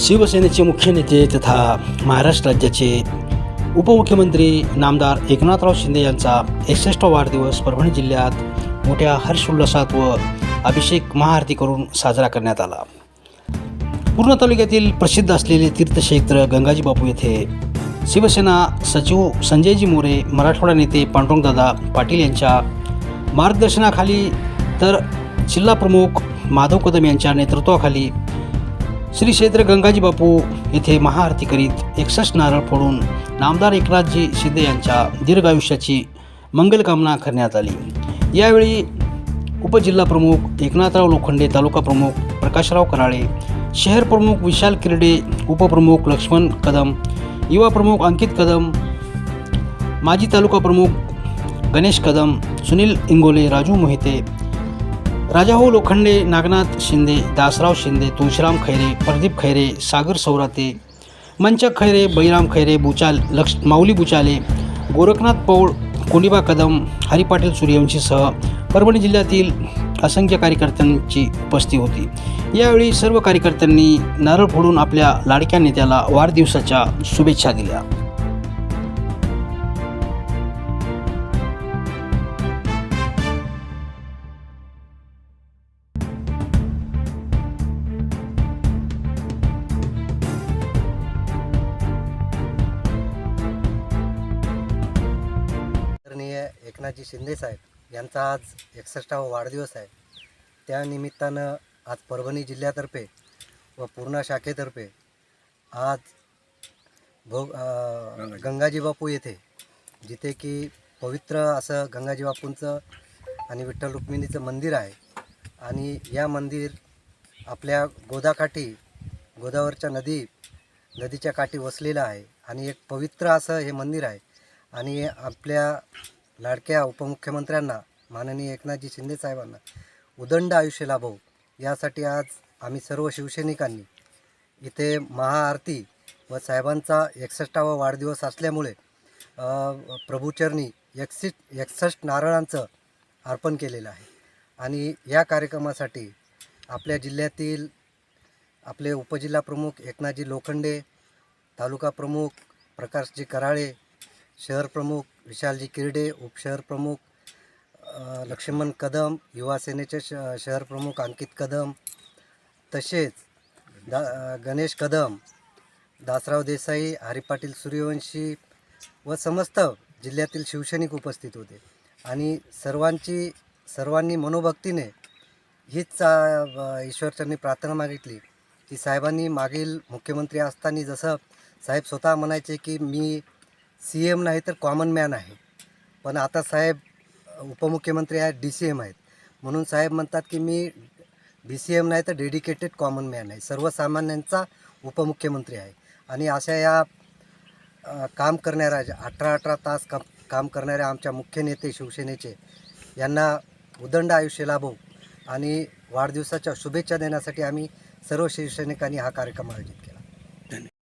शिवसेनेचे मुख्य नेते तथा महाराष्ट्र राज्याचे उपमुख्यमंत्री नामदार एकनाथराव शिंदे यांचा एकसष्ट वाढदिवस परभणी जिल्ह्यात मोठ्या हर्षोल्लासात व अभिषेक महाआरती करून साजरा करण्यात आला. पूर्ण तालुक्यातील प्रसिद्ध असलेले तीर्थक्षेत्र गंगाजी बापू येथे शिवसेना सचिव संजयजी मोरे मराठवाडा नेते पांडुरंगदादा पाटील यांच्या मार्गदर्शनाखाली तर जिल्हाप्रमुख माधव कदम यांच्या नेतृत्वाखाली श्री क्षेत्र गंगाजी बापू येथे महाआरती करीत एकसष्ट नारळ फोडून नामदार एकनाथजी शिंदे यांच्या दीर्घ आयुष्याची मंगलकामना करण्यात आली. यावेळी उपजिल्हा प्रमुख एकनाथराव लोखंडे तालुका प्रमुख प्रकाशराव कराळे शहर प्रमुख विशाल किरडे उपप्रमुख लक्ष्मण कदम युवा प्रमुख अंकित कदम माजी तालुका प्रमुख गणेश कदम सुनील इंगोले राजू मोहिते राजाभाऊ हो लोखंडे नागनाथ शिंदे दासराव शिंदे तुळशीराम खैरे प्रदीप खैरे सागर सौराते मंचक खैरे बळीराम खैरे बुचाल लक्ष माऊली बुचाले गोरखनाथ पौळ कोंडिबा कदम हरिपाटील सूर्यवंशीसह परभणी जिल्ह्यातील असंख्य कार्यकर्त्यांची उपस्थिती होती. यावेळी सर्व कार्यकर्त्यांनी नारळ फोडून आपल्या लाडक्या नेत्याला वाढदिवसाच्या शुभेच्छा दिल्या. एकनाथजी शिंदे साहेब यांचा आज एकसष्टावा वाढदिवस आहे. त्या निमित्तानं आज परभणी जिल्ह्यातर्फे व पूर्णा शाखेतर्फे आज भोग गंगाजी बापू येथे जिथे की पवित्र असं गंगाजी बापूंचं आणि विठ्ठल रुक्मिणीचं मंदिर आहे. आणि या मंदिर आपल्या गोदाकाठी गोदावरच्या नदी नदीच्या काठी वसलेलं आहे. आणि एक पवित्र असं हे मंदिर आहे. आणि आपल्या लाडक्या उपमुख्यमंत्र्यांना माननीय एकनाथजी शिंदे साहेबांना उदंड आयुष्य लाभो यासाठी आज आम्ही सर्व शिवसैनिकांनी इथे महाआरती व साहेबांचा एकसष्टावा वाढदिवस असल्यामुळे प्रभूचरणी एकसिट एकसष्ट नारळांचं अर्पण केलेलं आहे. आणि या कार्यक्रमासाठी आपल्या जिल्ह्यातील आपले उपजिल्हा प्रमुख एकनाथजी लोखंडे तालुका प्रमुख प्रकाशजी कराळे शहर प्रमुख विशालजी किरडे उपशहर प्रमुख लक्ष्मण कदम युवा सेनेचे श शहर प्रमुख अंकित कदम तसेच दा गणेश कदम दासराव देसाई हरिपाटील सूर्यवंशी व समस्त जिल्ह्यातील शिवसैनिक उपस्थित होते. आणि सर्वांची सर्वांनी मनोभक्तीने हीच चा ईश्वरचरणी प्रार्थना मागितली की साहेबांनी मागील मुख्यमंत्री असताना जसं साहेब स्वतः म्हणायचे की मी सी एम नाही तर कॉमन मॅन आहे. पण आता साहेब उपमुख्यमंत्री आहेत डी सी एम आहेत. म्हणून साहेब म्हणतात की मी डी सी एम नाही तर डेडिकेटेड कॉमन मॅन आहे. सर्वसामान्यांचा उपमुख्यमंत्री आहे. आणि अशा या काम करणाऱ्या अठरा अठरा तास काम काम करणाऱ्या आमच्या मुख्य नेते शिवसेनेचे यांना उदंड आयुष्य लाभो आणि वाढदिवसाच्या शुभेच्छा देण्यासाठी आम्ही सर्व शिवसैनिकांनी हा कार्यक्रम आयोजित केला.